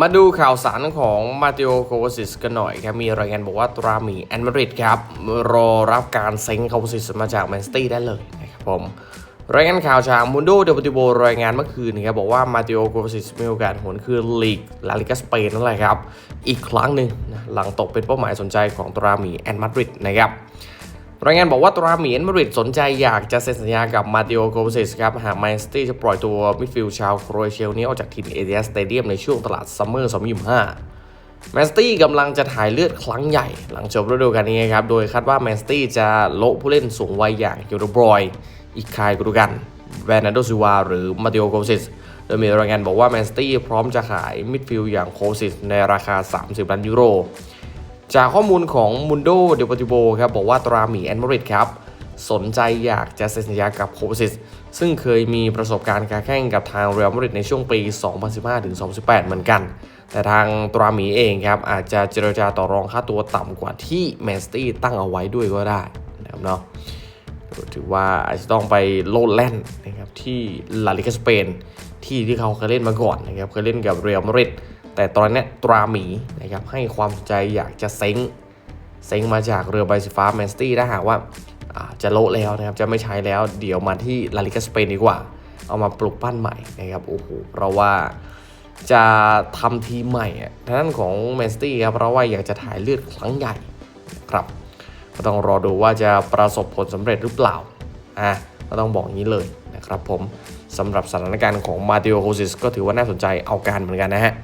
มาดูข่าวสารของมาติโอโควาซิสกันหน่อยครับ มีรายงานบอกว่าตรามีแอนมาริดครับ รอรับการเซ็งโควาซิสมาจากแมนสตี้ได้เลยนะครับผม รายงานข่าวจากมุนโดเดปติโบรายงานเมื่อคืนนะครับบอกว่ามาติโอโควาซิสมีโอกาสหวนคืนลีกลาลิกาสเปนนั่นแหละครับ อีกครั้งหนึ่งหลังตกเป็นเป้าหมายสนใจของตรามีแอนมาริดนะครับ รายงานบอกว่าตราหมีแอนมาริดสนใจอยากจะเซ็นสัญญากับมาติโอโควาซิสครับหากแมนสตี้จะปล่อยตัวมิดฟิลด์ชาวโครเอเชียนี้ออกจากทีมเอเดียสเตเดียมในช่วงตลาดซัมเมอร์2025แมนสตี้กำลังจะถ่ายเลือดครั้งใหญ่ หลังจบฤดูกาลนี้ครับ โดยคาดว่าแมนสตี้จะโละผู้เล่นสูงวัยอย่างยูโรบรอย อีกคายกุรุกันแวนนาโดซิวาหรือมาติโอโคซิสโดยมีรายงานบอกว่าแมนสตี้พร้อมจะขายมิดฟิลด์อย่างโคซิสในราคา 30ล้านยูโร จากข้อมูลของมุนโดเดปติโบครับบอกว่าตราหมีแอนมาริดครับ สนใจอยากจะเซ็นสัญญากับโคซิสซึ่งเคยมีประสบการณ์การแข่งกับทางเรอัลมาดริดในช่วงปี 2015-2018 เหมือนกัน แต่ทางตราหมีเองครับ อาจจะเจรจาต่อรองค่าตัวต่ำกว่าที่แมนสตี้ตั้งเอาไว้ด้วยก็ได้นะครับเนาะถือว่าอาจจะต้องไปโลดแล่นนะครับที่ลาลิกาสเปนที่ที่เขาเคยเล่นมาก่อนนะครับเคยเล่นกับเรอัลมาดริด แต่ตอนนี้ตราหมีนะครับให้ความสนใจอยากจะเซ้งเซ้งมาจากเรือใบสีฟ้าแมนสตี้ถ้าหากว่าาจะโละแล้วนะครับจะไม่ใช้แล้วเดี๋ยวมาที่ลาลิกาสเปนดีกว่า เอามาปลุกปั้นใหม่นะครับโอ้โหเพราะว่าจะทำทีมใหม่ทางด้านของแมนสตี้ครับเพราะว่าอยากจะถ่ายเลือดครั้งใหญ่ครับก็ต้องรอดูว่าจะประสบผลสำเร็จหรือเปล่าอะก็ต้องบอกงี้เลยนะครับผมสำหรับสถานการณ์ของมาติโอโคซิสก็ถือว่าน่าสนใจเอาการเหมือนกันนะฮะ